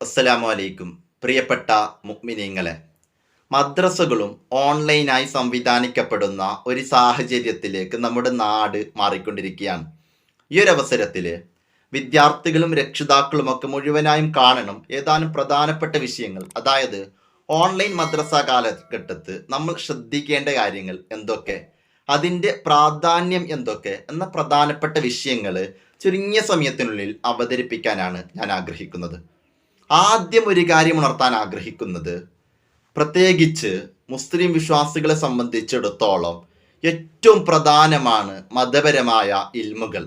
അസ്സലാമു അലൈക്കും പ്രിയപ്പെട്ട മുഅ്മിനീങ്ങളെ മദ്രസകളും ഓൺലൈനായി സംവിധാനിക്കപ്പെടുന്ന ഒരു സാഹചര്യത്തിലേക്ക് നമ്മുടെ നാട് മാറിക്കൊണ്ടിരിക്കുകയാണ്. ഈ ഒരു അവസരത്തിൽ വിദ്യാർത്ഥികളും രക്ഷിതാക്കളും ഒക്കെ മുഴുവനായും കാണണം ഏതാനും പ്രധാനപ്പെട്ട വിഷയങ്ങൾ. അതായത് ഓൺലൈൻ മദ്രസ കാലഘട്ടത്ത് നമ്മൾ ശ്രദ്ധിക്കേണ്ട കാര്യങ്ങൾ എന്തൊക്കെ? അതിന്റെ പ്രാധാന്യം എന്തൊക്കെ? എന്ന പ്രധാനപ്പെട്ട വിഷയങ്ങൾ ചുരുങ്ങിയ സമയത്തിനുള്ളിൽ അവതരിപ്പിക്കാനാണ് ഞാൻ ആഗ്രഹിക്കുന്നത്. ആദ്യം ഒരു കാര്യം ഉണർത്താൻ ആഗ്രഹിക്കുന്നത് പ്രത്യേകിച്ച് മുസ്ലിം വിശ്വാസികളെ സംബന്ധിച്ചിടത്തോളം ഏറ്റവും പ്രധാനമാണ് മതപരമായ ഇൽമുകൾ.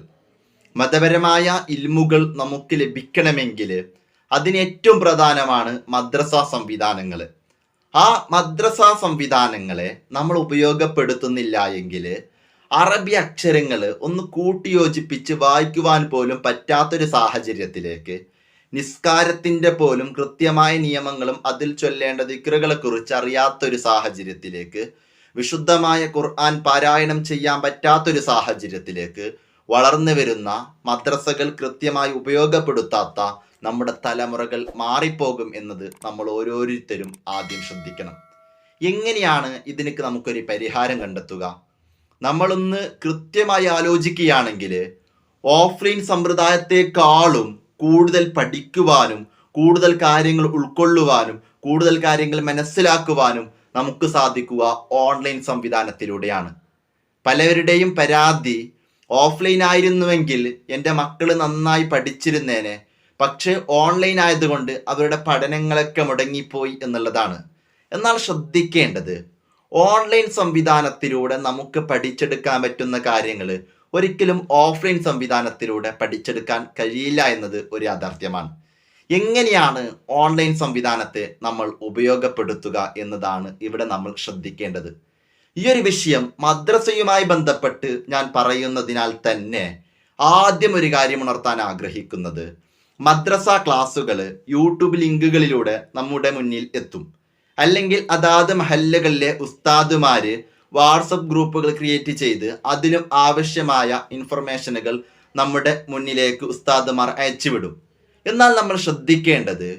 മതപരമായ ഇൽമുകൾ നമുക്ക് ലഭിക്കണമെങ്കിൽ അതിന് ഏറ്റവും പ്രധാനമാണ് മദ്രസ സംവിധാനങ്ങൾ ആ മദ്രസ സംവിധാനങ്ങളെ നമ്മൾ ഉപയോഗപ്പെടുത്തുന്നില്ല എങ്കിൽ അറബി അക്ഷരങ്ങൾ ഒന്ന് കൂട്ടിയോജിപ്പിച്ച് വായിക്കുവാൻ പോലും പറ്റാത്തൊരു സാഹചര്യത്തിലേക്ക് നിസ്കാരത്തിന്റെ പോലും കൃത്യമായ നിയമങ്ങളും അതിൽ ചൊല്ലേണ്ട ദിക്റുകളെ കുറിച്ച് അറിയാത്തൊരു സാഹചര്യത്തിലേക്ക് വിശുദ്ധമായ ഖുർആൻ പാരായണം ചെയ്യാൻ പറ്റാത്തൊരു സാഹചര്യത്തിലേക്ക് വളർന്നു വരുന്ന മദ്രസകൾ കൃത്യമായി ഉപയോഗപ്പെടുത്താത്ത നമ്മുടെ തലമുറകൾ മാറിപ്പോകും എന്നത് നമ്മൾ ഓരോരുത്തരും ആദ്യം ശ്രദ്ധിക്കണം. എങ്ങനെയാണ് ഇതിനൊക്കെ നമുക്കൊരു പരിഹാരം കണ്ടെത്തുക? നമ്മളൊന്ന് കൃത്യമായി ആലോചിക്കുകയാണെങ്കിൽ ഓഫ്ലൈൻ സമ്പ്രദായത്തെക്കാളും കൂടുതൽ പഠിക്കുവാനും കൂടുതൽ കാര്യങ്ങൾ ഉൾക്കൊള്ളുവാനും കൂടുതൽ കാര്യങ്ങൾ മനസ്സിലാക്കുവാനും നമുക്ക് സാധിക്കുക ഓൺലൈൻ സംവിധാനത്തിലൂടെയാണ്. പലവരുടെയും പരാതി ഓഫ്ലൈൻ ആയിരുന്നുവെങ്കിൽ എന്റെ മക്കൾ നന്നായി പഠിച്ചിരുന്നേനെ പക്ഷേ ഓൺലൈൻ ആയതുകൊണ്ട് അവരുടെ പഠനങ്ങളൊക്കെ മുടങ്ങിപ്പോയി എന്നുള്ളതാണ്. എന്നാൽ ശ്രദ്ധിക്കേണ്ടത് ഓൺലൈൻ സംവിധാനത്തിലൂടെ നമുക്ക് പഠിച്ചെടുക്കാൻ പറ്റുന്ന കാര്യങ്ങൾ ഒരിക്കലും ഓഫ്ലൈൻ സംവിധാനത്തിലൂടെ പഠിച്ചെടുക്കാൻ കഴിയില്ല എന്നത് ഒരു യാഥാർത്ഥ്യമാണ്. എങ്ങനെയാണ് ഓൺലൈൻ സംവിധാനത്തെ നമ്മൾ ഉപയോഗപ്പെടുത്തുക എന്നതാണ് ഇവിടെ നമ്മൾ ശ്രദ്ധിക്കേണ്ടത്. ഈ ഒരു വിഷയം മദ്രസയുമായി ബന്ധപ്പെട്ട് ഞാൻ പറയുന്നതിനാൽ തന്നെ ആദ്യം ഒരു കാര്യം ഉണർത്താൻ ആഗ്രഹിക്കുന്നത് മദ്രസ ക്ലാസ്സുകൾ യൂട്യൂബ് ലിങ്കുകളിലൂടെ നമ്മുടെ മുന്നിൽ എത്തും. അല്ലെങ്കിൽ അതാത് മഹല്ലകളിലെ ഉസ്താദുമാര് വാട്സപ്പ് ഗ്രൂപ്പുകൾ ക്രിയേറ്റ് ചെയ്ത് അതിലും ആവശ്യമായ ഇൻഫർമേഷനുകൾ നമ്മുടെ മുന്നിലേക്ക് ഉസ്താദുമാർ അയച്ചുവിടും. എന്നാൽ നമ്മൾ ശ്രദ്ധിക്കേണ്ടത്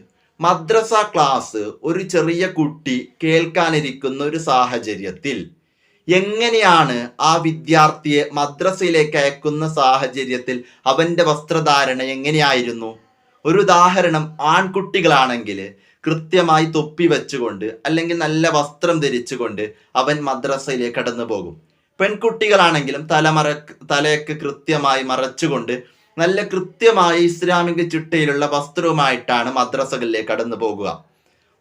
മദ്രസ ക്ലാസ് ഒരു ചെറിയ കുട്ടി കേൾക്കാനിരിക്കുന്ന ഒരു സാഹചര്യത്തിൽ എങ്ങനെയാണ് ആ വിദ്യാർത്ഥിയെ മദ്രസയിലേക്ക് അയക്കുന്ന സാഹചര്യത്തിൽ അവന്റെ വസ്ത്രധാരണ എങ്ങനെയായിരുന്നു? ഒരു ഉദാഹരണം ആൺകുട്ടികളാണെങ്കിൽ കൃത്യമായി തൊപ്പി വെച്ചുകൊണ്ട് അല്ലെങ്കിൽ നല്ല വസ്ത്രം ധരിച്ചുകൊണ്ട് അവൻ മദ്രസയിലേക്ക് കടന്നു പോകും. പെൺകുട്ടികളാണെങ്കിലും തലമറ തലയൊക്കെ കൃത്യമായി മറച്ചുകൊണ്ട് നല്ല കൃത്യമായി ഇസ്ലാമിക ചിട്ടയിലുള്ള വസ്ത്രവുമായിട്ടാണ് മദ്രസകളിലേക്ക് കടന്നു പോകുക.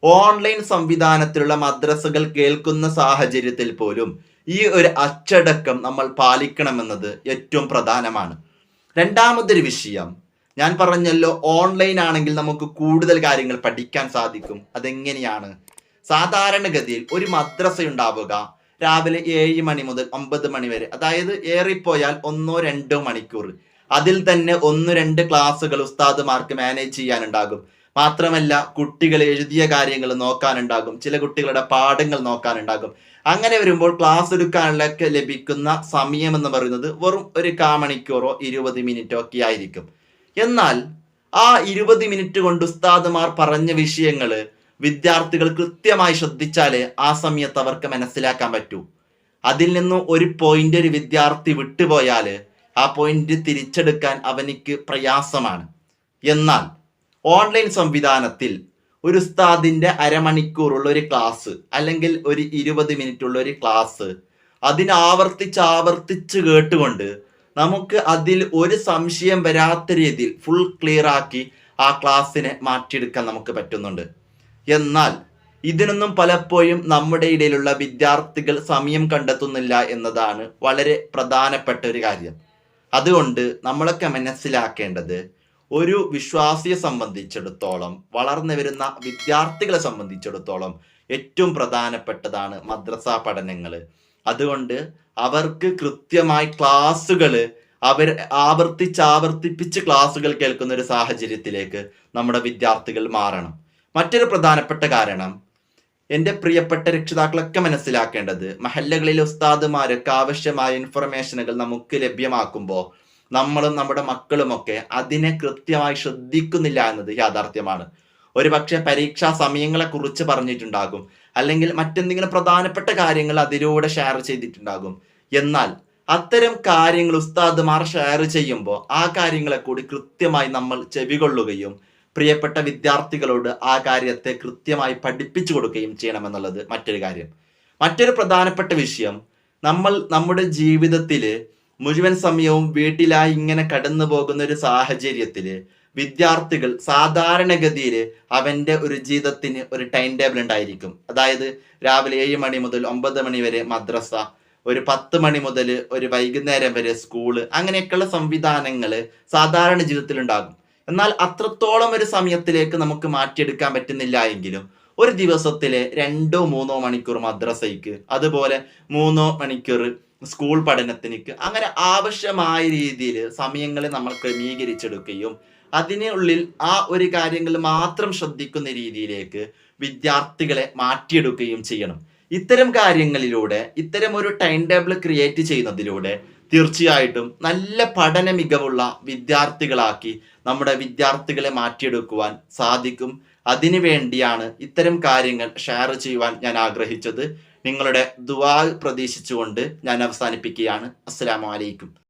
ഓൺലൈൻ സംവിധാനത്തിലുള്ള മദ്രസകൾ കേൾക്കുന്ന സാഹചര്യത്തിൽ പോലും ഈ ഒരു അച്ചടക്കം നമ്മൾ പാലിക്കണമെന്നത് ഏറ്റവും പ്രധാനമാണ്. രണ്ടാമതൊരു വിഷയം ഞാൻ പറഞ്ഞല്ലോ ഓൺലൈൻ ആണെങ്കിൽ നമുക്ക് കൂടുതൽ കാര്യങ്ങൾ പഠിക്കാൻ സാധിക്കും. അതെങ്ങനെയാണ്? സാധാരണഗതിയിൽ ഒരു മദ്രസ ഉണ്ടാവുക രാവിലെ ഏഴ് മണി മുതൽ ഒമ്പത് മണി വരെ. അതായത് ഏറിപ്പോയാൽ ഒന്നോ രണ്ടോ മണിക്കൂർ. അതിൽ തന്നെ ഒന്ന് രണ്ട് ക്ലാസ്സുകൾ ഉസ്താദുമാർക്ക് മാനേജ് ചെയ്യാനുണ്ടാകും. മാത്രമല്ല കുട്ടികൾ എഴുതിയ കാര്യങ്ങൾ നോക്കാനുണ്ടാകും. ചില കുട്ടികളുടെ പാഠങ്ങൾ നോക്കാനുണ്ടാകും. അങ്ങനെ വരുമ്പോൾ ക്ലാസ് എടുക്കാനൊക്കെ ലഭിക്കുന്ന സമയം എന്ന് പറയുന്നത് വെറും ഒരു കാമണിക്കൂറോ ഇരുപത് മിനിറ്റോ ഒക്കെ ആയിരിക്കും. എന്നാൽ ആ ഇരുപത് മിനിറ്റ് കൊണ്ട് ഉസ്താദുമാർ പറഞ്ഞ വിഷയങ്ങൾ വിദ്യാർത്ഥികൾ കൃത്യമായി ശ്രദ്ധിച്ചാലേ ആ സമയത്ത് അവർക്ക് മനസ്സിലാക്കാൻ പറ്റൂ. അതിൽ നിന്ന് ഒരു പോയിന്റ് ഒരു വിദ്യാർത്ഥി വിട്ടുപോയാൽ ആ പോയിന്റ് തിരിച്ചെടുക്കാൻ അവനിക്ക് പ്രയാസമാണ്. എന്നാൽ ഓൺലൈൻ സംവിധാനത്തിൽ ഒരു ഉസ്താദിന്റെ അരമണിക്കൂറുള്ള ഒരു ക്ലാസ് അല്ലെങ്കിൽ ഒരു ഇരുപത് മിനിറ്റ് ഉള്ള ഒരു ക്ലാസ് അതിനാവർത്തിച്ച് ആവർത്തിച്ച് കേട്ടുകൊണ്ട് നമുക്ക് അതിൽ ഒരു സംശയം വരാത്ത രീതിയിൽ ഫുൾ ക്ലിയർ ആക്കി ആ ക്ലാസ്സിനെ മാറ്റിയെടുക്കാൻ നമുക്ക് പറ്റുന്നുണ്ട്. എന്നാൽ ഇതിനൊന്നും പലപ്പോഴും നമ്മുടെ ഇടയിലുള്ള വിദ്യാർത്ഥികൾ സമയം കണ്ടെത്തുന്നില്ല എന്നതാണ് വളരെ പ്രധാനപ്പെട്ട ഒരു കാര്യം. അതുകൊണ്ട് നമ്മളൊക്കെ മനസ്സിലാക്കേണ്ടത് ഒരു വിശ്വാസിയെ സംബന്ധിച്ചിടത്തോളം വളർന്നു വരുന്ന വിദ്യാർത്ഥികളെ സംബന്ധിച്ചിടത്തോളം ഏറ്റവും പ്രധാനപ്പെട്ടതാണ് മദ്രസ പഠനങ്ങൾ അതുകൊണ്ട് അവർക്ക് കൃത്യമായി ക്ലാസ്സുകൾ അവർ ആവർത്തിച്ച് ആവർത്തിപ്പിച്ച് ക്ലാസ്സുകൾ കേൾക്കുന്ന ഒരു സാഹചര്യത്തിലേക്ക് നമ്മുടെ വിദ്യാർത്ഥികൾ മാറണം. മറ്റൊരു പ്രധാനപ്പെട്ട കാരണം എന്റെ പ്രിയപ്പെട്ട രക്ഷിതാക്കളൊക്കെ മനസ്സിലാക്കേണ്ടത് മഹല്ലകളിലെ ഉസ്താദുമാരൊക്കെ ആവശ്യമായ ഇൻഫർമേഷനുകൾ നമുക്ക് ലഭ്യമാക്കുമ്പോൾ നമ്മളും നമ്മുടെ മക്കളുമൊക്കെ അതിനെ കൃത്യമായി ശ്രദ്ധിക്കുന്നില്ല എന്നത് യാഥാർത്ഥ്യമാണ്. ഒരുപക്ഷെ പരീക്ഷാ സമയങ്ങളെ കുറിച്ച് പറഞ്ഞിട്ടുണ്ടാകും. അല്ലെങ്കിൽ മറ്റെന്തെങ്കിലും പ്രധാനപ്പെട്ട കാര്യങ്ങൾ അതിലൂടെ ഷെയർ ചെയ്തിട്ടുണ്ടാകും. എന്നാൽ അത്തരം കാര്യങ്ങൾ ഉസ്താദ്മാർ ഷെയർ ചെയ്യുമ്പോൾ ആ കാര്യങ്ങളെ കൂടി കൃത്യമായി നമ്മൾ ചെവികൊള്ളുകയും പ്രിയപ്പെട്ട വിദ്യാർത്ഥികളോട് ആ കാര്യത്തെ കൃത്യമായി പഠിപ്പിച്ചു കൊടുക്കുകയും ചെയ്യണമെന്നുള്ളത് മറ്റൊരു കാര്യം. മറ്റൊരു പ്രധാനപ്പെട്ട വിഷയം നമ്മൾ നമ്മുടെ ജീവിതത്തിൽ മുഴുവൻ സമയവും വീട്ടിലായി ഇങ്ങനെ കടന്നു പോകുന്ന ഒരു സാഹചര്യത്തിൽ വിദ്യാർത്ഥികൾ സാധാരണഗതിയിൽ അവന്റെ ഒരു ജീവിതത്തിന് ഒരു ടൈം ടേബിൾ ഉണ്ടായിരിക്കും. അതായത് രാവിലെ ഏഴ് മണി മുതൽ ഒമ്പത് മണി വരെ മദ്രസ ഒരു പത്ത് മണി മുതൽ ഒരു വൈകുന്നേരം വരെ സ്കൂൾ അങ്ങനെയൊക്കെയുള്ള സംവിധാനങ്ങൾ സാധാരണ ജീവിതത്തിൽ ഉണ്ടാകും. എന്നാൽ അത്രത്തോളം ഒരു സമയത്തിലേക്ക് നമുക്ക് മാറ്റിയെടുക്കാൻ പറ്റുന്നില്ല എങ്കിലും ഒരു ദിവസത്തിലെ രണ്ടോ മൂന്നോ മണിക്കൂർ മദ്രസയ്ക്ക് അതുപോലെ മൂന്നോ മണിക്കൂർ സ്കൂൾ പഠനത്തിനേക്ക് അങ്ങനെ ആവശ്യമായ രീതിയിൽ സമയങ്ങളെ നമ്മൾ ക്രമീകരിച്ചെടുക്കുകയും അതിനുള്ളിൽ ആ ഒരു കാര്യങ്ങൾ മാത്രം ശ്രദ്ധിക്കുന്ന രീതിയിലേക്ക് വിദ്യാർത്ഥികളെ മാറ്റിയെടുക്കുകയും ചെയ്യണം. ഇത്തരം കാര്യങ്ങളിലൂടെ ഇത്തരം ഒരു ടൈം ടേബിൾ ക്രിയേറ്റ് ചെയ്യുന്നതിലൂടെ തീർച്ചയായിട്ടും നല്ല പഠന മികവുള്ള വിദ്യാർത്ഥികളാക്കി നമ്മുടെ വിദ്യാർത്ഥികളെ മാറ്റിയെടുക്കുവാൻ സാധിക്കും. അതിനു വേണ്ടിയാണ് ഇത്തരം കാര്യങ്ങൾ ഷെയർ ചെയ്യുവാൻ ഞാൻ ആഗ്രഹിച്ചത്. നിങ്ങളുടെ ദുവാ പ്രതീക്ഷിച്ചുകൊണ്ട് ഞാൻ അവസാനിപ്പിക്കുകയാണ്. അസ്സലാമു അലൈക്കും.